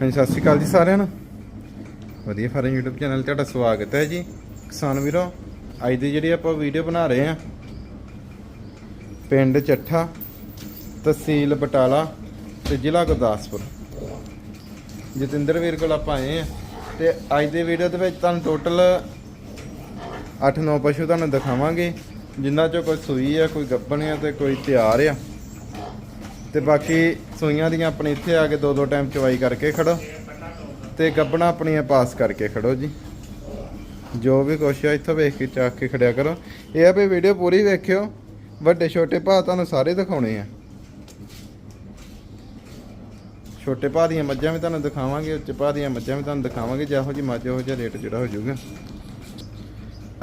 ਹਾਂਜੀ, ਸਤਿ ਸ਼੍ਰੀ ਅਕਾਲ ਜੀ ਸਾਰਿਆਂ ਨੂੰ। ਵਧੀਆ ਫਾਰਮ YouTube ਚੈਨਲ ਤੇ ਤੁਹਾਡਾ ਸਵਾਗਤ ਹੈ ਜੀ। ਕਿਸਾਨ ਵੀਰੋ, ਅੱਜ ਦੀ ਜਿਹੜੀ ਆਪਾਂ ਵੀਡੀਓ ਬਣਾ ਰਹੇ ਆ ਪਿੰਡ ਚੱਠਾ, ਤਹਿਸੀਲ ਬਟਾਲਾ ਤੇ ਜ਼ਿਲ੍ਹਾ ਗੁਰਦਾਸਪੁਰ। ਜਤਿੰਦਰ ਵੀਰ ਕੋਲ ਆਪਾਂ ਆਏ ਆ ਤੇ ਅੱਜ ਦੀ ਵੀਡੀਓ ਦੇ ਵਿੱਚ ਤੁਹਾਨੂੰ ਟੋਟਲ 8-9 ਪਸ਼ੂ ਤੁਹਾਨੂੰ ਦਿਖਾਵਾਂਗੇ ਜਿਨ੍ਹਾਂ ਚੋਂ ਕੋਈ ਸੂਈ ਆ, ਕੋਈ ਗੱਭਣ ਆ ਤੇ ਕੋਈ ਤਿਆਰ ਆ। ਤੇ ਬਾਕੀ ਸੂਈਆਂ ਦੀਆਂ ਆਪਣੇ ਇੱਥੇ ਆ ਕੇ ਦੋ ਦੋ ਟਾਈਮ ਚਵਾਈ ਕਰਕੇ ਖੜੋ ਤੇ ਗੱਬਣਾ ਆਪਣੀਆਂ ਪਾਸ ਕਰਕੇ ਖੜੋ ਜੀ। ਜੋ ਵੀ ਕੁਛ ਆ ਇੱਥੋਂ ਵੇਖ ਕੇ ਚੱਕ ਕੇ ਖੜਿਆ ਕਰੋ। ਇਹ ਆ ਵੀ ਵੀਡੀਓ ਪੂਰੀ ਵੇਖਿਓ ਵੱਡੇ ਛੋਟੇ ਭਾ ਤੁਹਾਨੂੰ ਸਾਰੇ ਦਿਖਾਉਣੇ ਆ। ਛੋਟੇ ਭਾ ਦੀਆਂ ਮੱਝਾਂ ਵੀ ਤੁਹਾਨੂੰ ਦਿਖਾਵਾਂਗੇ ਉੱਚ ਭਾ ਦੀਆਂ ਮੱਝਾਂ ਵੀ ਤੁਹਾਨੂੰ ਦਿਖਾਵਾਂਗੇ ਜਿਹੋ ਜੀ ਮੱਝ ਉਹੋ ਜਿਹਾ ਰੇਟ ਜਿਹੜਾ ਹੋ ਜਾਊਗਾ।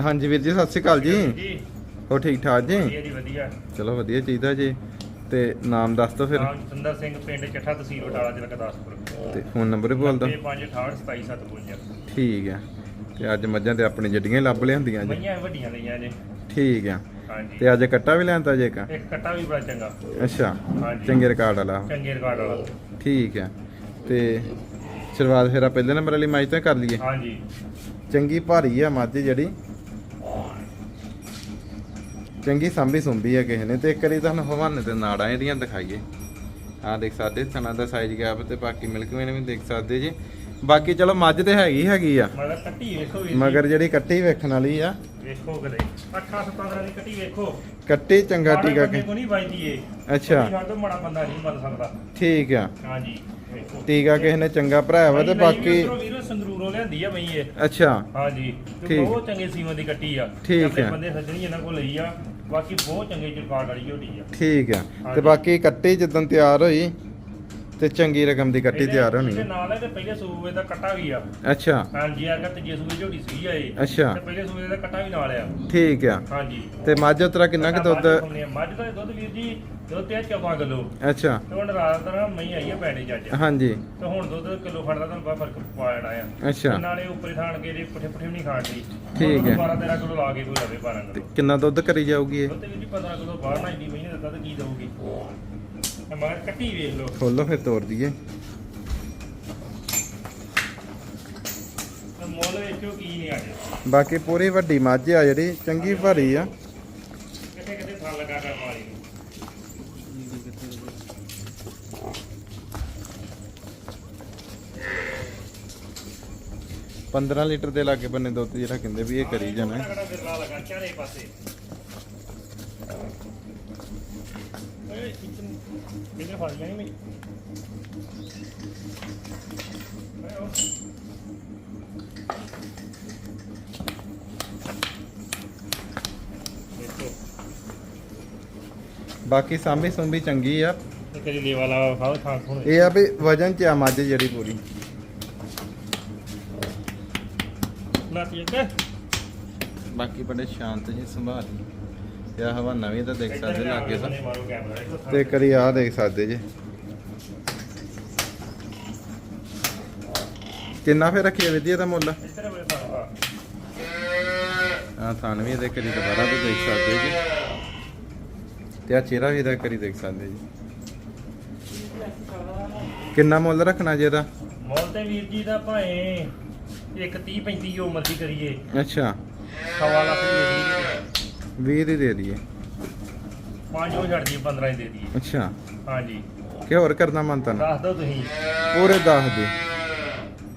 ਹਾਂਜੀ ਵੀਰ ਜੀ ਸਤਿ ਸ਼੍ਰੀ ਅਕਾਲ ਜੀ। ਹੋ ਠੀਕ ਠਾਕ ਜੀ ਵਧੀਆ। ਚਲੋ ਵਧੀਆ ਚਾਹੀਦਾ ਜੀ। ਤੇ ਨਾਮ ਦੱਸ ਦਿਓ ਫਿਰ। ਨਾਮ ਜਤਿੰਦਰ ਸਿੰਘ ਪਿੰਡ ਚੱਠਾ ਤਹਿਸੀਲ ਬਟਾਲਾ ਜ਼ਿਲ੍ਹਾ ਗੁਰਦਾਸਪੁਰ। ਤੇ ਫੋਨ ਨੰਬਰ ਵੀ ਬੋਲ ਦਿਓ। 9568277752 ਠੀਕ ਹੈ ਤੇ ਅੱਜ ਮੱਝਾਂ ਤੇ ਆਪਣੀ ਜੱਡੀਆਂ ਹੀ ਲੱਭ ਲਿਆਂਦੀਆਂ ਜੀ। ਮਈਆਂ ਵੱਡੀਆਂ ਲਈਆਂ ਜੇ। ਠੀਕ ਹੈ ਹਾਂਜੀ। ਤੇ ਅੱਜ ਕੱਟਾ ਵੀ ਲਿਆਂਦਾ ਜੇ ਇੱਕ ਇੱਕ ਕੱਟਾ ਵੀ ਬੜਾ ਚੰਗਾ। ਅੱਛਾ। ਹਾਂਜੀ। ਚੰਗੇ ਰਿਕਾਰਡ ਵਾਲਾ। ਚੰਗੇ ਰਿਕਾਰਡ ਵਾਲਾ। ਠੀਕ ਹੈ ਤੇ ਸ਼ੁਰੂਆਤ ਫਿਰ ਆ ਪਹਿਲੇ ਨੰਬਰ ਵਾਲੀ ਮੈਚ ਤੋਂ ਹੀ ਕਰ ਲਈਏ। ਹਾਂਜੀ। ਚੰਗੀ ਭਾਰੀ ਆ ਮੱਝ ਜਿਹੜੀ। ਚੰਗੀ ਸੰਭੀ ਸੁੰਭੀ ਆ ਕਿਸੇ ਨੇ ਤੇ ਇੱਕ ਵਾਰੀ ਤੁਹਾਨੂੰ ਹਵਾਨੇ ਤੇ ਨਾੜਾਂ ਇਹਦੀਆਂ ਦਿਖਾਈਏ। ਆਹ ਦੇਖ ਸਕਦੇ ਸਨਾ ਦਾ ਸਾਈਜ਼ ਗੈਪ ਤੇ ਬਾਕੀ ਮਿਲਕ ਵੇਨ ਵੀ ਦੇਖ ਸਕਦੇ ਜੀ। ਬਾਕੀ ਚਲੋ ਮੱਝ ਤੇ ਹੈਗੀ ਹੈਗੀ ਆ। ਮਗਰ ਕੱਟੀ ਵੇਖੋ। ਮਗਰ ਜਿਹੜੀ ਕੱਟੀ ਵੇਖਣ ਵਾਲੀ ਆ। ਵੇਖੋ ਕਦੇ। 8 17 ਦੀ ਕੱਟੀ ਵੇਖੋ। ਕੱਟੀ ਚੰਗਾ ਟੀਕਾ ਕੇ ਕੋ ਨਹੀਂ ਵੱਜਦੀ ਏ ਅੱਛਾ। ਕੱਟੀ ਛੱਡ ਦਿਓ, ਮਾੜਾ ਬੰਦਾ ਨਹੀਂ ਮੰਨ ਸਕਦਾ। ਠੀਕ ਆ। ਹਾਂਜੀ ਟੀਕਾ ਕਿਸੇ ਨੇ ਚੰਗਾ ਭਰਾਇਆ ਵਾ ਤੇ ਬਾਕੀ ਵੀਰੋ ਸੰਗਰੂਰੋਂ ਲਿਆਂਦੀ ਆ ਬਈ ਇਹ। ਅੱਛਾ। ਹਾਂਜੀ ਤੇ। ਬਹੁਤ ਚੰਗੇ ਸੀਮਨ ਦੀ ਕੱਟੀ ਆ। ਠੀਕ ਹੈ। ਬੰਦੇ ਸੱਜਣੀ ਇਹਨਾਂ ਕੋਲ ਲਈ ਆ। ਬਾਕੀ ਬਹੁਤ ਚੰਗੇ ਜਰਕਾਰਡ ਵਾਲੀ ਝੋਟੀ ਆ ਠੀਕ ਆ ਤੇ। ਬਾਕੀ ਕੱਟੀ ਜਦੋਂ ਤਿਆਰ ਹੋਈ ਤੇ ਚੰਗੀ ਰਕਮ ਦੀ ਕੱਟੀ ਤਿਆਰ ਹੋਣੀ। ਇਹਦੇ ਆ। ਨਾਲ ਹੈ ਤੇ ਪਹਿਲੇ ਸੂਬੇ ਦਾ ਕੱਟਾ ਵੀ ਆ। ਅੱਛਾ। ਹਾਂਜੀ ਆ ਕਿ ਤੀਜੇ ਸੂਬੇ ਝੋਟੀ ਸੀ ਆ ਇਹ। ਅੱਛਾ। ਤੇ ਪਹਿਲੇ ਸੂਬੇ ਦਾ ਕੱਟਾ ਵੀ ਨਾਲ ਆ। ਠੀਕ ਆ। ਹਾਂਜੀ। ਤੇ ਮੱਝ ਉਤਰਾ ਕਿੰਨਾ ਕੁ ਦੁੱਧ? ਮੱਝ ਦਾ ਦੁੱਧ ਵੀਰ ਜੀ ਦੁੱਧ ਤੇ 14 ਕਿਲੋ। ਅੱਛਾ। ਤੇ ਹੁਣ ਰਾਤ ਦਾ ਮਈ ਆਈ ਆ ਪੈਣੇ ਜੱਜ ਹਾਂਜੀ। ਤੇ ਹੁਣ ਦੁੱਧ ਕਿਲੋ ਖੜਦਾ ਤੁਹਾਨੂੰ ਬੜਾ ਫ਼ਰਕ ਪਾ ਜਾਣਾ ਆ। ਅੱਛਾ। ਤੇ ਨਾਲੇ ਉੱਪਰ ਥਾਣ ਕੇ ਜੇ ਪੁੱਠੇ ਪੁੱਠੇ ਵੀ ਨਹੀਂ ਖਾਣ ਦੀ। ਠੀਕ ਹੈ। 12 13 ਕਿਲੋ ਲਾ ਕੇ ਕੋਈ ਲਵੇ 12 ਤੇ ਕਿਲੋ ਕਿੰਨਾ ਦੁੱਧ ਕਰੀ ਜਾਊਗੀ ਇਹ? ਦੁੱਧ ਵੀਰ ਜੀ 15 ਕਿਲੋ ਬਾਹਰ ਨਾ ਇੰਨੀ ਮਹੀਨੇ ਦਿੱਤਾ ਤੇ ਕੀ ਦਊਗੀ? ਤੇ ਮਗਰ ਕੱਟੀ ਵੇਖ ਲਓ। ਖੋਲੋ ਫਿਰ ਤੋੜ ਦਈਏ। ਤੇ ਮੁੱਲ ਵੇਖਿਓ ਕੀ ਨਹੀਂ ਆ ਜੇ ਬਾਕੀ ਪੂਰੀ ਵੱਡੀ ਮੱਝ ਆ ਜਿਹੜੀ ਚੰਗੀ ਭਰੀ ਆ। ਕਿੱਥੇ ਕਿੱਥੇ ਥਾਂ ਲੱਗਾ ਕਰਨ ਵਾਲੀ ਨੂੰ। 15 ਲੀਟਰ ਦੇ ਲਾਗੇ ਬੰਨੇ ਦੁੱਧ ਜਿਹੜਾ ਕਹਿੰਦੇ ਵੀ ਇਹ ਕਰੀ ਜਾਣਾ। ਤਗੜਾ ਲੱਗਾ ਚਾਰੇ ਪਾਸੇ। ਫੜ ਮੈਂ। ਬਾਕੀ ਸਾਂਭੀ ਸੁੰਭੀ ਚੰਗੀ ਆ। ਕਰੀ ਲੈ ਵਾਲਾ ਖਾਓ ਥਾਂ ਥੋੜੇ ਇਹ ਆ ਵੀ ਵਜਨ ਚ ਆ ਮੱਝ ਜਿਹੜੀ ਪੂਰੀ। ਲਾਤੀ ਅੱਗੇ ਬਾਕੀ ਬੜੇ ਸ਼ਾਂਤ ਜੀ ਸੰਭਾਲ ਤੇ ਆ ਹਵਾ ਨਵੀਂ ਤਾਂ ਦੇਖ ਸਕਦੇ ਲਾਗੇ ਥਾਂ ਤੇ ਕਰੀ ਆ ਦੇਖ ਸਕਦੇ ਜੇ। ਕਿੰਨਾ ਫੇਰ ਰੱਖਿਆ ਵਿਧੀ ਦਾ ਮੁੱਲ? ਆ ਥਾਨ ਵੀ ਇਹਦੇ ਕਰੀ ਦੁਬਾਰਾ ਤੋਂ ਦੇਖ ਸਕਦੇ ਜੀ। ਤੇ ਆ ਚਿਹਰਾ ਵੀ ਇਹਦਾ ਕਰੀ ਦੇਖ ਸਕਦੇ ਜੀ। ਕਿੰਨਾ ਮੁੱਲ ਰੱਖਣਾ ਜੀ ਇਹਦਾ? ਮੁੱਲ ਤੇ ਵੀਰ ਜੀ ਦਾ ਭਾਵੇਂ ਇੱਕ 30 35 ਜੋ ਮਰਜ਼ੀ ਕਰੀਏ। ਅੱਛਾ। ਸਵਾ ਲੱਖ ਦੀ ਦੇ 20 ਦੀ ਦੇ ਦਈਏ। ਪੰਜ ਉਹ ਛੱਡ ਦਈਏ 15 ਦੀ ਦੇ ਦਈਏ। ਅੱਛਾ। ਹਾਂਜੀ। ਕਿ ਹੋਰ ਕਰਨਾ ਮਨ ਤਾਂ ਦੱਸ ਦਿਓ ਤੁਸੀਂ। ਪੂਰੇ 10 ਦੀ।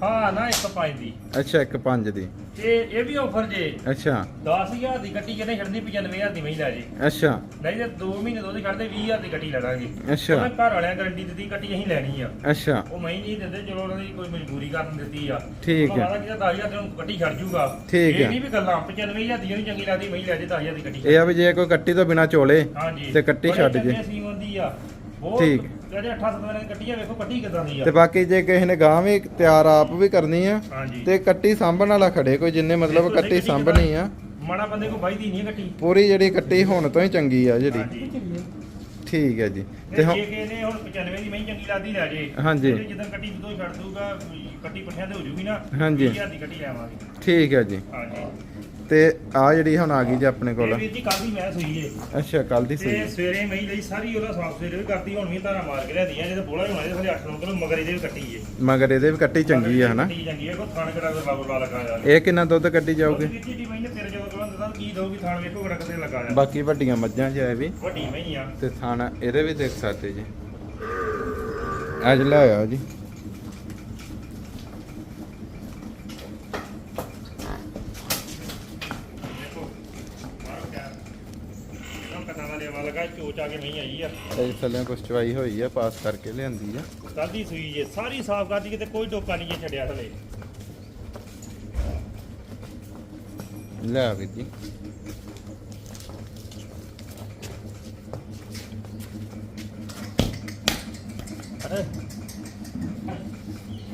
ਹਾਂ ਨਾ ਇੱਕ ਪੰਜ ਦੀ। ਅੱਛਾ ਇੱਕ 5 ਦੀ। ਤੇ ਇਹ ਵੀ ਆਫਰ ਜੇ ਅੱਛਾ। 10000 ਦੀ ਗੱਟੀ ਕਿਤੇ ਛੱਡਣੀ 95000 ਦੀ ਮਹੀਨਾ ਜੀ। ਅੱਛਾ। ਨਹੀਂ ਤੇ 2 ਮਹੀਨੇ ਦੁੱਧ ਛੱਡਦੇ 20000 ਦੀ ਗੱਟੀ ਲੜਾਂਗੇ ਅੱਛਾ। ਉਹਨਾਂ ਘਰ ਵਾਲਿਆਂ ਗਾਰੰਟੀ ਦਿੱਤੀ ਗੱਟੀ ਅਸੀਂ ਲੈਣੀ ਆ। ਅੱਛਾ। ਉਹ ਮੈਂ ਨਹੀਂ ਦਿੰਦੇ ਚਲੋ ਉਹਨਾਂ ਦੀ ਕੋਈ ਮਜਬੂਰੀ ਕਰਨ ਦਿੱਤੀ ਆ। ਠੀਕ ਹੈ। ਹੈ ਕਿ 10000 ਦੀ ਗੱਟੀ ਛੱਡ ਜੂਗਾ ਠੀਕ ਇਹ ਹੈ। ਨਹੀਂ ਵੀ ਗੱਲਾਂ 95000 ਦੀ ਨਹੀਂ ਚੰਗੀ ਲੱਗਦੀ ਮੈਂ ਲੈ ਜੇ 10000 ਦੀ ਗੱਟੀ ਇਹ ਆ ਵੀ ਜੇ ਕੋਈ ਕੱਟੀ ਤੋਂ ਬਿਨਾ ਚੋਲੇ ਹਾਂਜੀ। ਤੇ ਕੱਟੀ ਛੱਡ ਜੇ। ਜੇ ਸੀਮਨ ਦੀ ਆ। ਬਹੁਤ ਠੀਕ। ਜਿਹੜੇ 8 7 ਦੀ ਕੱਟੀ ਆ ਵੇਖੋ ਕੱਟੀ ਕਿਦਾਂ ਦੀ ਆ। ਤੇ ਬਾਕੀ ਜੇ ਕਿਸੇ ਨੇ ਗਾਂ ਵੀ ਤਿਆਰ ਆਪ ਵੀ ਕਰਨੀ ਆ ਹਾਂਜੀ। ਤੇ ਕੱਟੀ ਸਾਂਭਣ ਵਾਲਾ ਖੜੇ ਕੋਈ ਜਿੰਨੇ ਮਤਲਬ ਕੱਟੀ ਸਾਂਭਣੀ ਆ। ਮਾੜਾ ਬੰਦੇ ਕੋ ਬਾਈਦੀ ਨਹੀਂ ਕੱਟੀ। ਪੂਰੀ ਜਿਹੜੀ ਕੱਟੀ ਹੁਣ ਤੋਂ ਹੀ ਚੰਗੀ ਆ ਜਿਹੜੀ। ਠੀਕ ਹੈ ਜੀ। ਤੇ ਹੁਣ ਜੇ ਕਿਸੇ ਨੇ ਹੁਣ 95 ਦੀ ਮਹੀਂ ਚੰਗੀ ਲੱਗਦੀ ਲੈ ਜੇ। ਹਾਂਜੀ। ਜਦੋਂ ਕੱਟੀ ਜਦੋਂ ਛੱਡ ਦੂਗਾ ਕੱਟੀ ਪੱਠਿਆਂ ਤੇ ਹੋ ਜੂਗੀ ਨਾ ਹਾਂਜੀ। 20000 ਦੀ ਕੱਟੀ ਲੈਵਾਂਗੇ ਠੀਕ ਹੈ ਜੀ। ਹਾਂਜੀ। ਤੇ ਆ ਜਿਹੜੀ ਹੁਣ ਆ ਗਈ ਜੀ ਆਪਣੇ ਇਹ ਕੋਲ ਵੀਰ ਜੀ ਕੱਲ ਦੀ ਮੈਂ ਸੂਈ ਏ। ਅੱਛਾ ਕੱਲ ਦੀ ਤੇ ਸੂਈ ਸਵੇਰੇ ਮਈ ਲਈ ਸਾਰੀ ਉਹਦਾ ਸਾਫ਼ ਸਵੇਰੇ ਵੀ ਕਰਤੀ ਹੁਣ ਵੀ ਧਾਰਾ ਮਾਰ ਕੇ ਲਿਆਦੀਆਂ ਜਿਹਦੇ ਬੋਲਾ ਹੀ ਹੋਣਾ ਜੇ ਸਾਡੇ 8 9 ਕਿਲੋ ਮਗਰ ਇਹਦੇ ਵੀ ਕੱਟੀ ਏ। ਮਗਰ ਇਹਦੇ ਵੀ ਕੱਟੀ ਚੰਗੀ ਆ ਹਨਾ? ਕੱਟੀ ਚੰਗੀ ਹੈ ਕੋ ਥਾਣ ਕਿਹੜਾ ਦਾ ਬਾਬੂ ਲਾ ਲਗਾ ਯਾਰ ਇਹ ਕਿੰਨਾ ਦੁੱਧ ਕੱਢੀ ਜਾਊਗੀ? ਵੀਰ ਜੀ ਦੀ ਮਈ ਨੇ ਤੇਰੇ ਜਦੋਂ ਕੋਲ ਦੱਸਾਂ ਕੀ ਦਊਗੀ ਥਾਣ ਵੇਖੋ ਕਿਹੜਾ ਕਿਤੇ ਲੱਗਾ ਆ। ਬਾਕੀ ਵੱਡੀਆਂ ਮੱਝਾਂ ਹੈ ਵੀ। ਵੱਡੀ ਮਈ ਆ। ਤੇ ਥਾਣਾ ਇਹਦੇ ਵੀ ਦੇਖ ਸਕਦੇ ਜੀ। ਅੱਜ ਲੈ ਆਇਆ ਜੀ ਦੇਖੋ ਮਾਰੋ ਕਿਆ ਉਹ ਕਥਾ ਦਾ ਲੇਵਾ ਲਗਾ ਚੋਚ ਆ ਕੇ ਮਈ ਆਈ ਆ। ਇਹ ਥੱਲੇ ਕੁਛ ਚਵਾਈ ਹੋਈ ਆ ਪਾਸ ਕਰਕੇ ਲਿਆਂਦੀ ਆ। ਸਾਦੀ ਸੂਈ ਜੇ ਸਾਰੀ ਸਾਫ਼ ਕਰਦੀ ਕਿਤੇ ਕੋਈ ਟੋਕਾ ਨਹੀਂ ਜੇ ਛੱਡਿਆ ਥਲੇ ਲੈ ਵੀਰ ਜੀ। ਅਰੇ।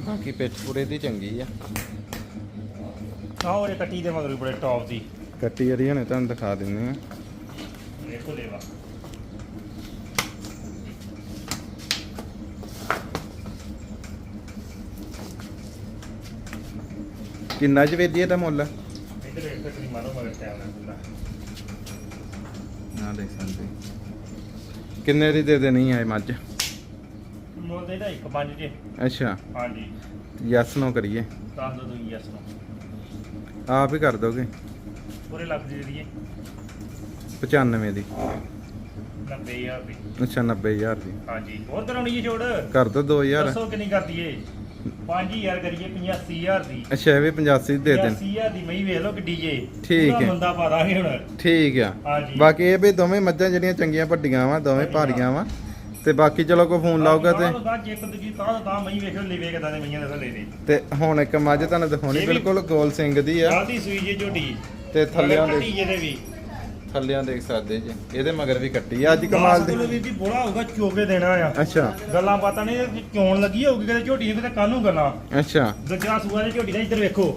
ਬਾਕੀ ਪਿੱਠ ਪੂਰੇ ਦੀ ਚੰਗੀ ਆ। ਆਹ ਉਹਦੇ ਕੱਟੀ ਦੇ ਮਗਰ ਵੀ ਬੜੇ ਟੌਪ ਦੀ। ਕੱਟੀ ਜਿਹੜੀ ਹਣੇ ਤੁਹਾਨੂੰ ਦਿਖਾ ਦਿੰਦੇ ਆ। ਦੇਖੋ ਲੇਵਾ ਕਿੰਨਾ ਵੇਚੀ ਇਹਦਾ ਮੁੱਲ? ਇੱਧਰ ਵੇਖ ਕੱਟੀ ਮਾਰੋ ਮਗਰ ਟਾਈਮ ਨਾਲ ਪੂਰਾ ਨਾ ਦੇਖ ਸਕਦੇ। ਕਿੰਨੇ ਦੀ ਦੇ ਦੇਣੀ ਆ ਇਹ ਮੱਝ? ਮੁੱਲ ਦੇ ਦਾ ਇੱਕ ਪੰਜ ਜੇ। ਅੱਛਾ। ਹਾਂਜੀ। ਯੈਸ ਨੋ ਕਰੀਏ। ਦੱਸ ਦੋ ਤੁਸੀਂ ਯੈਸ ਨੂੰ ਆਪ ਹੀ ਕਰ ਦੋਗੇ? ਪੂਰੇ ਲੱਖ ਦੀ ਦੇ ਦਈਏ। 95 ਦੀ। 90000 ਦੀ। ਅੱਛਾ 90000 ਦੀ। ਹਾਂਜੀ। ਹੋਰ ਕਰਾਉਣੀ ਜੀ ਛੋੜ ਕਰ ਦੋ 2000 ਦੱਸੋ ਕਿੰਨੀ ਕਰਦੀ ਏ 5000 ਕਰੀਏ 85000 ਦੀ। ਅੱਛਾ ਇਹ ਵੀ 85 ਦੇ ਦੇਣ। 85000 ਦੀ ਮਈ ਵੇਖ ਲਓ ਕਿੱਡੀ ਜੇ। ਠੀਕ ਹੈ। ਬੰਦਾ ਪਾ ਦਾਂਗੇ ਹੁਣ। ਠੀਕ ਆ। ਬਾਕੀ ਇਹ ਵੀ ਦੋਵੇਂ ਮੱਝਾਂ ਜਿਹੜੀਆਂ ਚੰਗੀਆਂ ਵੱਡੀਆਂ ਵਾ ਦੋਵੇਂ ਭਾਰੀਆਂ ਵਾ। ਤੇ ਬਾਕੀ ਚਲੋ ਕੋਈ ਫੋਨ ਲਾਊਗਾ ਤੇ ਤਾਂ ਥੱਲੇ ਹੁਣ ਇੱਕ ਮੱਝ ਤੁਹਾਨੂੰ ਦਿਖਾਉਣੀ ਬਿਲਕੁਲ ਗੋਲ ਸਿੰਘ ਦੀ ਆ। ਤੇ ਥੱਲਿਆਂ ਕੱਟੀ ਦੇ ਜਿਹਦੇ ਵੀ। ਥੱਲਿਆਂ ਦੇਖ ਸਕਦੇ ਜੀ। ਇਹਦੇ ਮਗਰ ਵੀ ਕੱਟੀ ਆ ਅੱਜ ਕਮਾਲ ਦੀ। ਦੀ ਵੀ ਬੋਲਾ ਹੋਊਗਾ ਚੋਕੇ ਦੇਣਾ ਆ। ਅੱਛਾ। ਗੱਲਾਂ ਬਾਤਾਂ ਨੇ ਇਹ ਚੋਣ ਲੱਗੀ ਹੋਊਗੀ ਕਿਤੇ ਝੋਟੀ ਨੂੰ ਕਿਤੇ ਕਾਨੂੰ ਗੱਲਾਂ। ਅੱਛਾ। ਦੂਜਾ ਸੂਆ ਦੀ ਝੋਟੀ ਦਾ ਇੱਧਰ ਵੇਖੋ।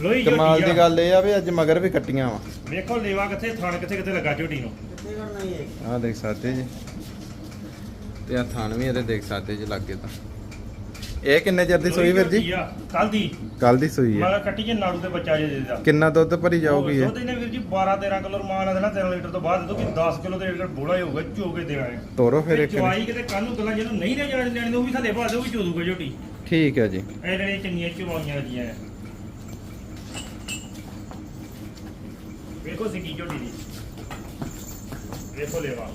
ਲੋਈ ਕਮਾਲ ਝੋਟੀ ਦੀ ਆ ਗੱਲ ਇਹ ਆ ਵੀ ਅੱਜ ਮਗਰ ਵੀ ਕੱਟੀਆਂ ਵਾ। ਵੇਖੋ ਲੇਵਾ ਕਿੱਥੇ ਥਣ ਕਿੱਥੇ ਕਿੱਥੇ ਲੱਗਾ ਝੋਟੀ ਨੂੰ। ਆ ਦੇਖ ਸਕਦੇ ਜੀ। ਤੇ ਆ ਥਾਣ ਵੀ ਇਹਦੇ ਦੇਖ ਸਕਦੇ ਜੀ ਲੱਗੇ ਤਾਂ। ਇਹ ਕਿੰਨੇ ਚਿਰ ਦੀ ਸੂਈ ਵੀਰ ਜੀ? ਕੱਲ ਦੀ। ਕੱਲ ਦੀ ਸੂਈ ਹੈ ਮਗਰ ਕੱਟੀ ਜੇ ਨਾੜੂ ਦੇ ਬੱਚਾ ਜੇ ਦੇਦਾ। ਕਿੰਨਾ ਦੁੱਧ ਭਰੀ ਜਾਊਗੀ ਇਹ? ਦੁੱਧ ਇਹਨੇ ਵੀਰ ਜੀ 12 13 ਕਿਲੋ ਰਮਾਨ ਆ ਦੇਣਾ 3 ਲੀਟਰ ਤੋਂ ਬਾਅਦ ਜਦੋਂ ਕਿ 10 ਕਿਲੋ ਦੇ ਲੀਟਰ ਬੋਲਾ ਹੀ ਹੋਊਗਾ ਚੋਕੇ ਦੇਣਾ ਹੈ। ਤੋਰੋ ਫਿਰ ਇੱਕ ਚਵਾਈ ਕਿਤੇ ਕੱਲ ਨੂੰ ਗੱਲਾਂ ਜਿਹਨੂੰ ਨਹੀਂ ਲੈ ਜਾਣ ਲੈਣ ਉਹ ਵੀ ਥੱਲੇ ਪਾ ਦੇ ਉਹ ਵੀ ਚੋਦੂਗਾ ਝੋਟੀ। ਠੀਕ ਹੈ ਜੀ। ਇਹ ਜਿਹੜੀਆਂ ਚੰਗੀਆਂ ਚਵਾਈਆਂ ਜੀਆਂ ਵੇਖੋ ਸਿੱਕੀ ਝੋਟੀ ਦੀ। ਵੇਖੋ ਲੇਵਾ।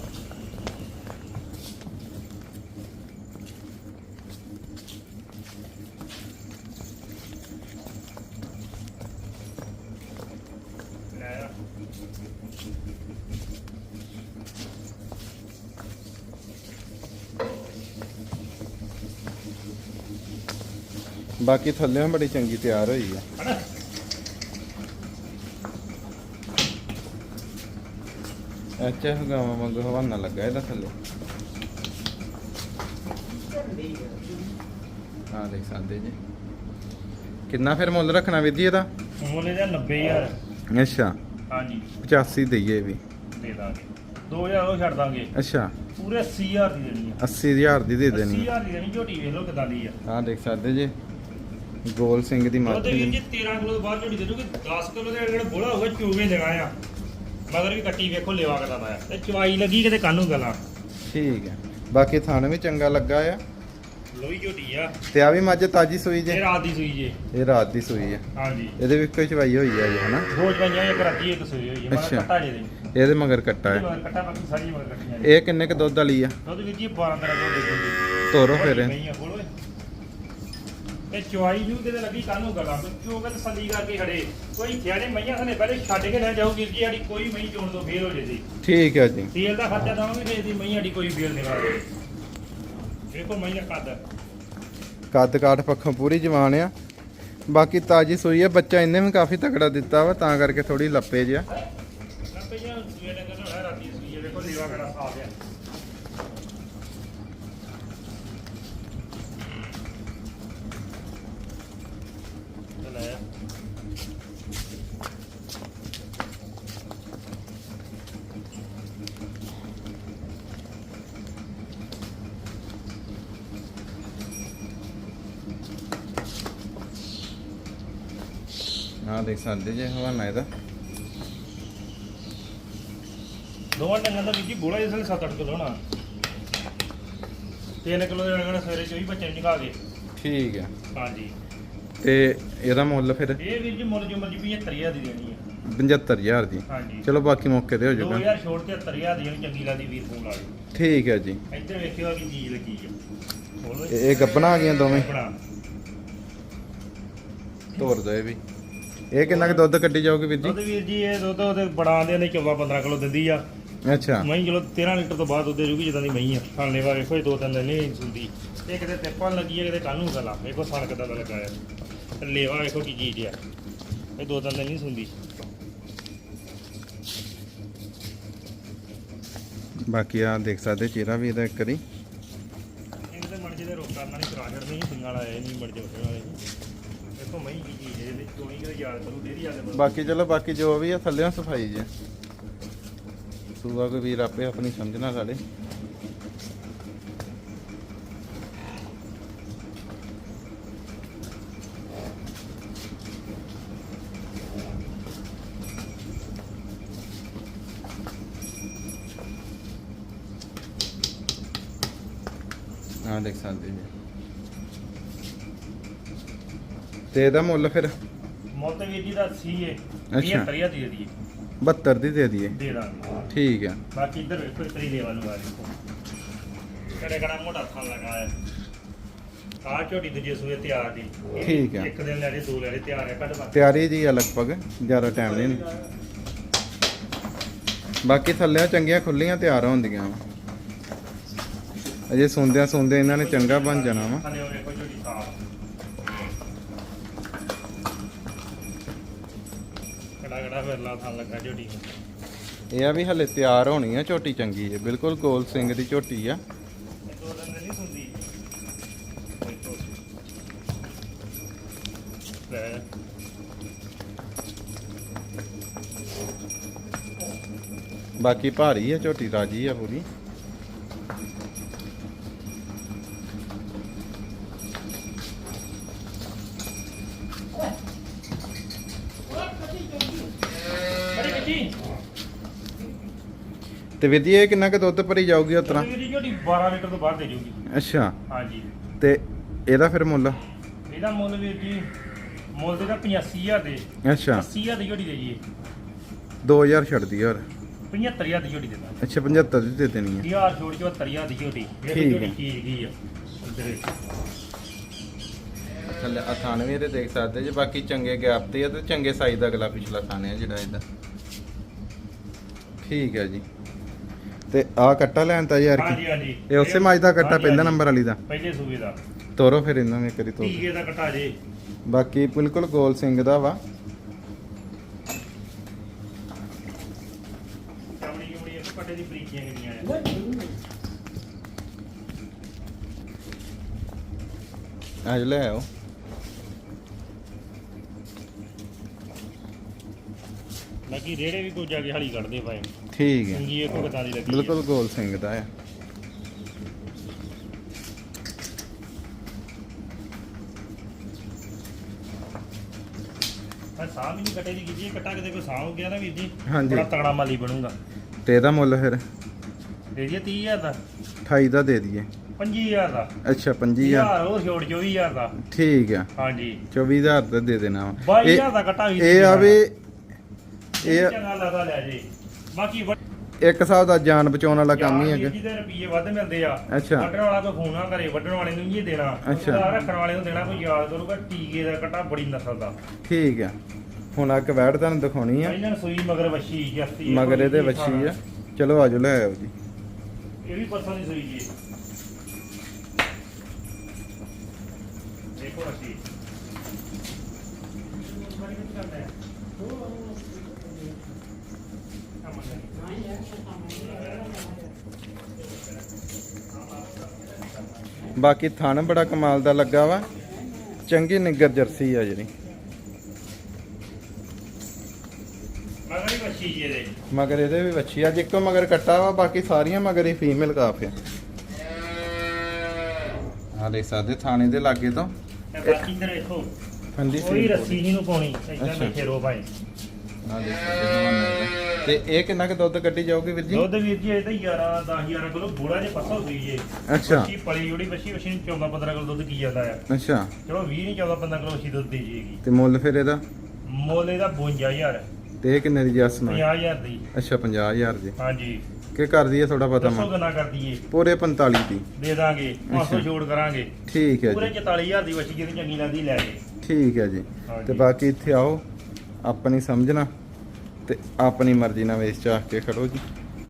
ਬਾਕੀ ਥੱਲੇੋਂ ਬੜੀ ਚੰਗੀ ਤਿਆਰ ਹੋਈ ਹੈ ਹਨਾ? ਅੱਛਾ ਗਾਵਾਂ ਵਾਂਗੂ ਹਵਾਨਾ ਲੱਗਾ ਇਹਦਾ ਥੱਲੇ। ਹਾਂ ਦੇਖ ਸਕਦੇ ਜੀ। ਕਿੰਨਾ ਫਿਰ ਮੁੱਲ ਰੱਖਣਾ ਵੀਰ ਜੀ ਇਹਦਾ? ਮੁੱਲ ਇਹਦਾ 90000 ਅੱਛਾ। ਹਾਂਜੀ। 85 ਦਈਏ ਵੀ। ਦੇ ਦਾਂਗੇ। 2000 ਉਹ ਛੱਡ ਦਾਂਗੇ। ਅੱਛਾ। ਪੂਰੇ 80000 ਦੀ ਦੇਣੀ ਆ। 80000 ਦੀ ਦੇ ਦੇਣੀ 80000 ਦੀ ਦੇਣੀ ਝੋਟੀ ਵੇਖ ਲਓ ਕਿਦਾਂ ਦੀ ਆ। ਹਾਂ ਦੇਖ ਸਕਦੇ ਜੀ। ਗੋਲ ਸਿੰਘ ਦੀ ਉਹਦੇ ਮਾਤਰੀ ਵੀਰ ਜੀ 13 ਕਿਲੋ ਬਾਅਦ ਝੋਟੀ ਦੇ ਦੂਗੀ 10 ਕਿਲੋ ਦੇ ਜਿਹੜੇ ਬੋਲਾ ਹੋਊਗਾ ਚੂਗੇ ਦੇਣਾ ਆ। ਮਗਰ ਵੀ ਕੱਟੀ ਵੇਖੋ ਲੇਵਾ ਕਿਦਾਂ ਦਾ ਆ। ਤੇ ਚਵਾਈ ਲੱਗੀ ਕਿਤੇ ਕਾਨੂੰ ਗਲਾਂ। ਠੀਕ ਹੈ ਬਾਕੀ ਥਾਣ ਵੀ ਚੰਗਾ ਲੱਗਾ ਆ। ਲੋਈ ਝੋਟੀ ਆ। ਤੇ ਆ ਵੀ ਮੱਝ ਤਾਜੀ ਸੂਈ ਇਹ ਜੇ ਰਾਤ ਦੀ ਸੂਈ ਜੇ। ਇਹ ਰਾਤ ਦੀ ਸੂਈ ਹੈ ਹਾਂਜੀ। ਇਹਦੇ ਵੀ ਕੋਈ ਚਵਾਈ ਹੋਈ ਹੈ ਜੀ ਹਨਾ? ਰੋਜ਼ ਪਈਆਂ ਇੱਕ ਰਾਤੀ ਇੱਕ ਸੂਈ ਹੋਈ ਹੈ ਮਗਰ ਅੱਛਾ। ਕੱਟਾ ਜੇ ਦੇ ਇਹਦੇ ਮਗਰ ਕੱਟਾ ਹੈ। ਮਗਰ ਕੱਟਾ ਬਾਕੀ ਸਾਰੀ ਮਗਰ ਕੱਟੀਆਂ ਜੇ। ਇਹ ਕਿੰਨੇ ਕ ਦੁੱਧ ਵਾਲੀ ਆ? ਦੁੱਧ ਵੀਰ ਜੀ 12 13 ਕਿਲੋ ਦੇ ਦਿੰਦੇ ਤੋਰੋ ਫਿਰ ਨਹੀਂ ਆ ਬੋਲੋ। ਇਹ ਚਵਾਈ ਨੂੰ ਕਿਤੇ ਲੱਗੀ ਕਾਨੂੰ ਗਲਾਂ ਕਿਉਂ? ਕਿ ਤਸੱਲੀ ਕਰਕੇ ਖੜੇ। ਕੋਈ ਥਿਆੜੇ ਮਈਆਂ ਸਨੇ ਪਹਿਲੇ ਛੱਡ ਕੇ ਨਾ ਜਾਊ ਵੀਰ ਜੀ ਸਾਡੀ ਕੋਈ ਮਈ ਚੋਣ ਤੋਂ ਫੇਲ ਹੋ ਜੇ ਠੀਕ ਹੈ ਜੀ। ਤੇਲ ਦਾ ਖਰਚਾ ਦਵਾਂਗੇ ਤੇ ਇਹਦੀ ਮਈ ਸਾਡੀ ਕੋਈ ਫੇਲ ਨਹੀਂ ਕਰਦੇ ਵੇਖੋ ਮਈ ਦਾ ਕੱਦ। ਕੱਦ ਕਾਠ ਪੱਖੋਂ ਪੂਰੀ ਜਵਾਨ ਆ। ਬਾਕੀ ਤਾਜੀ ਸੂਈ ਆ ਬੱਚਾ ਇਹਨੇ ਵੀ ਕਾਫੀ ਤਕੜਾ ਦਿੱਤਾ ਵਾ ਤਾਂ ਕਰਕੇ ਥੋੜੀ ਲੱਪੇ ਜਿਆ ਪਈਆਂ ਸਵੇਰੇ ਕਹਿੰਦਾ ਹੈ ਰਾਤੀ ਸੂਈ ਹੈ, ਵੇਖੋ ਲੀਵਾ ਕਿਹੜਾ ਸਾਫ਼ ਹੈ ਚੱਲ ਆਇਆ ਆਹ ਦੇਖ ਸਕਦੇ ਜੇ ਹਵਾਨਾ ਇਹਦਾ। ਦੋਵਾਂ ਟੰਗਾਂ ਦਾ ਵੀਰ ਜੀ ਬੋਲਾ ਇਸ ਵੇਲੇ 7-8 ਕਿਲੋ ਹੋਣਾ। 3 ਕਿਲੋ ਦੇ ਲੱਗਣਾ ਸਵੇਰੇ ਚੋਈ ਬੱਚੇ ਨਿਕਾ ਕੇ। ਠੀਕ ਹੈ ਹਾਂਜੀ। ਤੇ ਇਹਦਾ ਮੁੱਲ ਫਿਰ? ਇਹ ਵੀਰ ਜੀ ਮੁੱਲ ਜੋ ਮਰਜ਼ੀ 75000 ਦੀ ਦੇਣੀ ਹੈ 75000 ਦੀ। ਹਾਂਜੀ। ਚਲੋ ਬਾਕੀ ਮੌਕੇ ਤੇ ਹੋ ਜਾਊਗਾ। 2000 ਛੋੜ 73000 ਦੀ ਚੰਗੀ ਲੱਗਦੀ ਵੀਰ ਫੋਨ ਲਾ ਠੀਕ ਹੈ ਜੀ। ਇੱਧਰ ਵੇਖਿਓ ਕਿ ਚੀਜ਼ ਲੱਗੀ ਹੈ ਜੀ। ਇਹ ਗੱਬਣਾ ਆ ਗਈਆਂ ਦੋਵੇਂ। ਤੋਰ ਦੋ ਇਹ ਵੀ। ਇਹ ਕਿੰਨਾ ਕੁ ਦੁੱਧ ਕੱਢੀ ਜਾਊਗੀ ਵੀਰ ਦੁੱਧ ਜੀ ਵੀਰ ਜੀ ਇਹ ਦੁੱਧ ਉਹਦੇ ਬੜਾ ਆਂਦੇ ਨੇ 14 15 ਕਿਲੋ ਦਿੰਦੀ ਆ। ਅੱਛਾ। ਮਹੀਂ ਚਲੋ 13 ਲੀਟਰ ਤੋਂ ਬਾਅਦ ਦੁੱਧ ਦੇ ਜੂਗੀ ਜਿੱਦਾਂ ਦੀ ਮਹੀਂ ਆ। ਖਾਣੇ ਵਾ ਵੇਖੋ ਇਹ ਦੋ ਤਿੰਨ ਨਹੀਂ ਸੁੰਦੀ ਇਹ ਕਿਤੇ ਤਿੱਪਾਂ ਲੱਗੀ ਹੈ ਕਿਤੇ ਕਾਨੂੰ ਗਲਾ ਵੇਖੋ ਸਣ ਕਿੱਦਾਂ ਦਾ ਲੱਗਾ ਆ। ਤੇ ਲੇਵਾ ਵੇਖੋ ਕੀ ਚੀਜ਼ ਆ। ਇਹ ਦੋ ਤਿੰਨ ਨਹੀਂ ਸੁੰਦੀ ਬਾਕੀ ਆ ਦੇਖ ਸਕਦੇ ਚਿਹਰਾ ਵੀ ਇਹਦਾ ਇੱਕ ਵਾਰੀ। ਇਹ ਕਿਤੇ ਮਣ ਜਿਹਦੇ ਰੋਕ ਕਰਨਾ ਨਹੀਂ ਕਰਾ ਛੱਡਣੀ ਸਿੰਗਾਂ ਵਾਲਾ ਇਹ ਨਹੀਂ ਮੜ ਜੇ ਉੱਠਣ ਵਾਲੇ ਵੇਖੋ ਮਹੀਂ ਕੀ ਚੀਜ਼ ਹੈ ਇਹਦੇ ਚੋਣੀ ਕਿਤੇ ਕਰੂ, ਡੇਰੀ ਵਾਲੇ ਬੰਦੇ ਬਾਕੀ ਚਲੋ, ਬਾਕੀ ਜੋ ਵੀ ਆ, ਥੱਲਿਓਂ ਸਫ਼ਾਈ ਜੇ। ਸੂਆ ਕੋਈ ਵੀਰ ਆਪੇ ਆਪਣੀ ਸਮਝਣਾ ਸਾਡੇ। ਹਾਂ ਦੇਖ ਸਕਦੇ ਜੀ। ਤੇ ਇਹਦਾ ਮੁੱਲ ਫਿਰ? ਮੁੱਲ ਤੇ ਵੀਰ ਜੀ ਦਾ ਸੀ ਹੈ ਅੱਛਾ। 75000 ਦੀ ਦੇ ਦਈਏ। 72 ਦੀ ਦੇ ਦਈਏ। ਦੇ ਦਾਂਗੇ। ਠੀਕ ਆ। ਬਾਕੀ ਇੱਧਰ ਵੇਖੋ ਇਤਰੀ ਨੂੰ ਆ ਦੇਖੋ ਕਿਹੜੇ ਕਿਹੜਾ ਮੋਟਾ ਥਾਂ ਲਗਾਇਆ। ਆ ਝੋਟੀ ਦੂਜੇ ਸੂਏ ਤਿਆਰ ਦੀ। ਇਹ ਠੀਕ ਆ। ਇੱਕ ਦਿਨ ਲੈ ਦੋ ਲੈ ਤਿਆਰ ਹੈ ਕੱਢ ਬਾਕੀ ਤਿਆਰੀ ਜੀ ਆ ਲਗਭਗ ਜ਼ਿਆਦਾ ਟਾਈਮ ਨਹੀਂ ਬਾਕੀ ਥੱਲੇ ਚੰਗੀਆਂ ਖੁੱਲੀਆਂ ਤਿਆਰ ਹੁੰਦੀਆਂ ਅਜੇ ਸੁੰਦਿਆਂ ਸੁੰਦੇ ਇਹਨਾਂ ਨੇ ਚੰਗਾ ਬਣ ਜਾਣਾ ਵਾ। ਥੱਲੇ ਉਹ ਝੋਟੀ ਲੱਗਾ ਝੋਟੀ ਨੂੰ। ਇਹ ਆ ਵੀ ਹਲੇ ਤਿਆਰ ਹੋਣੀ ਆ, ਝੋਟੀ ਚੰਗੀ ਹੈ ਬਿਲਕੁਲ ਗੋਲ ਸਿੰਘ ਦੀ ਝੋਟੀ ਆ। ਦੋ ਦਿਨ ਦੀ ਨਹੀਂ ਸੁਣਦੀ ਲੈ ਬਾਕੀ ਭਾਰੀ ਆ, ਝੋਟੀ ਰਾਜੀ ਆ ਪੂਰੀ। ਤੇ ਵੀਰ ਜੀ ਇਹ ਕਿੰਨਾ ਕੁ ਦੁੱਧ ਭਰੀ ਜਾਊਗੀ ਉਸ ਤਰ੍ਹਾਂ? ਮੇਰੀ ਝੋਟੀ 12 ਲੀਟਰ ਤੋਂ ਬਾਅਦ ਦੇ ਜੂਗੀ। ਅੱਛਾ। ਹਾਂਜੀ। ਤੇ ਇਹਦਾ ਫਿਰ ਮੁੱਲ? ਇਹਦਾ ਮੁੱਲ ਵੀਰ ਜੀ ਮੁੱਲ ਦੇ ਤਾਂ 85000 ਦੇ। ਅੱਛਾ। 80000 ਦੀ ਝੋਟੀ ਦੇ ਜੀ 2000 ਛੱਡਦੀ ਹੋਰ। 75000 ਦੀ ਝੋਟੀ ਦੇ ਦਾਂ ਅੱਛਾ 75 ਦੀ ਦੇ ਦੇਣੀ ਹੈ। 1000 ਛੋੜ 74000 ਦੀ ਝੋਟੀ ਇਹ ਠੀਕ ਝੋਟੀ ਹੈ। ਕੀ ਹੈਗੀ ਆ। ਥੱਲੇ ਆ ਥਾਨ ਵੀ ਇਹਦੇ ਦੇਖ ਸਕਦੇ ਜੇ ਬਾਕੀ ਚੰਗੇ ਗੈਪ ਤੇ ਆ ਤੇ ਚੰਗੇ ਸਾਈਜ਼ ਦਾ ਅਗਲਾ ਪਿਛਲਾ ਥਾਨ ਹੈ ਜਿਹੜਾ ਇਹਦਾ। ਠੀਕ ਹੈ ਜੀ। ਤੇ ਆ ਕੱਟਾ ਲੈਣ ਤਾਂ ਯਾਰ ਹਾਂਜੀ ਕੀ? ਹਾਂਜੀ ਇਹ ਉਸੇ ਮਾਜ ਦਾ ਕੱਟਾ ਹਾਂਜੀ, ਪਹਿਲਾ ਹਾਂਜੀ। ਨੰਬਰ ਵਾਲੀ ਦਾ। ਪਹਿਲੇ ਸੂਬੇ ਦਾ। ਤੋਰੋ ਫਿਰ ਇਹਨਾਂ ਨੇ ਕਰੀ ਤੋਰ। ਟੀਕੇ ਦਾ ਕਟਾ ਜੇ। ਬਾਕੀ ਬਿਲਕੁਲ ਗੋਲ ਸਿੰਘ ਦਾ ਵਾ। ਚਮੜੀ ਚਮੜੀ ਇੱਕ ਪੱਟੇ ਦੀ ਬਰੀਕੀਆਂ ਕਿੰਨੀਆਂ ਆ। ਅੱਜ ਲੈ ਆਓ। ਬਾਕੀ ਰੇੜੇ ਵੀ ਕੋਈ ਜਾ ਕੇ ਹਾਲੀ ਕੱਢਦੇ ਪਾਏ। ਠੀਕ ਹੈ। ਇੱਕੋ ਕਤਾਰੀ ਲੱਗੀ ਬਿਲਕੁਲ ਗੋਲ ਸਿੰਘ ਦਾ ਆ ਮੈਂ ਸਾਹ ਵੀ ਨਹੀਂ ਕੱਟੇ ਦੀ ਕੀਤੀ ਕੱਟਾ ਕਿਤੇ ਕੋਈ ਸਾਹ ਹੋ ਗਿਆ ਨਾ ਵੀਰ ਜੀ ਹਾਂਜੀ। ਬੜਾ ਤਗੜਾ ਮਾਲੀ ਬਣੂਗਾ। ਤੇ ਇਹਦਾ ਮੁੱਲ ਫਿਰ? ਦੇ ਦਈਏ 30000 ਦਾ। 28 ਦਾ ਦੇ ਦਈਏ। 25000 ਦਾ। ਅੱਛਾ 25000 1000 ਉਹ ਛੋੜ 24000 ਦਾ। ਠੀਕ ਆ। ਹਾਂਜੀ। 24000 ਦਾ ਦੇ ਦੇਣਾ ਵਾ। 22000 ਦਾ ਕੱਟਾ ਵੀ ਇਹ ਆ ਵੀ ਇਹ ਇਹ ਚੰਗਾ ਲੱਗਦਾ ਲੈ ਜੇ। ਬਾਕੀ ਇੱਕ ਹਿਸਾਬ ਦਾ ਜਾਨ ਬਚਾਉਣ ਵਾਲਾ ਕੰਮ ਹੀ ਹੈਗਾ। ਵੀਰ ਜੀ ਦੇ ਰੁਪਈਏ ਵੱਧ ਮਿਲਦੇ ਆ। ਅੱਛਾ। ਵੱਢਣ ਵਾਲਾ ਕੋਈ ਫੋਨ ਨਾ ਕਰੇ ਵੱਢਣ ਵਾਲੇ ਨੂੰ ਹੀ ਦੇਣਾ। ਅੱਛਾ। ਉਹਦਾ ਰੱਖਣ ਵਾਲੇ ਨੂੰ ਦੇਣਾ ਕੋਈ ਯਾਦ ਕਰੂਗਾ ਟੀਕੇ ਦਾ ਕੱਟਾ ਬੜੀ ਨਸਲ ਦਾ। ਠੀਕ ਆ। ਹੁਣ ਆ ਕਵੈੜ ਤੁਹਾਨੂੰ ਦਿਖਾਉਣੀ ਆ। ਇਹਨਾਂ ਨੂੰ ਸੂਈ ਮਗਰ ਵੱਛੀ ਜਸਤੀ ਮਗਰ ਇਹਦੇ ਵੱਛੀ ਆ। ਚਲੋ ਆਜੋ ਲੈ ਆਓ ਜੀ। ਇਹ ਵੀ ਪਰਸੋਂ ਦੀ ਸੂਈ ਜੀ। ਦੇਖੋ ਵੱਛੀ ਬਾਕੀ ਥਣ ਬੜਾ ਕਮਾਲ ਦਾ ਲੱਗਾ ਵਾ। ਚੰਗੀ ਨਿੱਗਰ ਜਰਸੀ ਆ ਜਿਹੜੀ। ਮਗਰ ਹੀ ਵੱਛੀ ਜੀ ਇਹਦੇ। ਮਗਰ ਇਹਦੇ ਵੀ ਵੱਛੀ ਆ। ਜਿੱਕੋ ਮਗਰ ਕੱਟਾ ਵਾ ਬਾਕੀ ਸਾਰੀਆਂ ਮਗਰ ਹੀ ਫੀਮੇਲ ਕਾਫ ਆ। ਆ ਦੇਖ ਸਕਦੇ ਥਾਣੇ ਦੇ ਲਾਗੇ ਤੋਂ। ਤੇ ਬਾਕੀ ਇੱਧਰ ਵੇਖੋ ਠੰਡੀ ਕੋਈ ਰੱਸੀ ਨਹੀਂ ਨੂੰ ਪਾਉਣੀ ਇਦਾਂ ਅੱਛਾ। ਬੈਠੇ ਰੋ ਭਾਈ ਆ ਦੇਖੋ ਮਿਲਦਾ। ਤੇ ਇਹ ਕਿੰਨਾ ਕੁ ਦੁੱਧ ਕੱਢੀ ਜਾਊਗੀ ਵੀਰ ਜੀ? ਦੁੱਧ ਵੀਰ ਜੀ ਇਹ ਤਾਂ 11 10 11 ਕਿਲੋ ਬੋੜਾ ਜੇ ਪੱਸਾ ਹੋਈ ਜੇ ਅੱਛਾ। ਬੱਚੀ ਪਲੀ ਜਿਹੜੀ ਬੱਚੀ ਬੱਚੀ ਨੂੰ 14 15 ਕਿਲੋ ਦੁੱਧ ਕੀ ਜਾਂਦਾ ਆ। ਅੱਛਾ। ਚਲੋ 20 ਨਹੀਂ 14 15 ਕਿਲੋ ਬੱਚੀ ਦੁੱਧ ਦੇ ਜੇਗੀ ਤੇ ਮੁੱਲ ਫਿਰ ਇਹਦਾ? ਮੁੱਲ ਇਹਦਾ 52000 ਤੇ ਇਹ ਕਿੰਨੇ ਦੀ ਜੱਸ ਨਾਲ 50000 ਦੀ। ਅੱਛਾ 50000 ਦੀ। ਹਾਂਜੀ। ਕੀ ਕਰਦੀ ਹੈ ਥੋੜਾ ਪਤਾ ਦੱਸੋ ਮਨ ਕਿੰਨਾ ਕਰ ਦਈਏ ਪੂਰੇ 45 ਦੀ। ਦੇ ਦਾਂਗੇ 500 ਅੱਛਾ। ਛੋੜ ਕਰਾਂਗੇ। ਠੀਕ ਹੈ ਪੂਰੇ ਜੀ। 44000 ਦੀ ਬੱਚੀ ਜਿਹੜੀ ਚੰਗੀ ਲੱਗਦੀ ਲੈ ਜੇ ਠੀਕ ਹੈ ਜੀ। ਹਾਂਜੀ। ਤੇ ਬਾਕੀ ਇੱਥੇ ਆਓ। ਆਪਣੀ ਸਮਝਣਾ ਤੇ ਆਪਣੀ ਮਰਜ਼ੀ ਨਾਲ ਵੇਚ ਚਾਹ ਕੇ ਖੜੋ ਜੀ।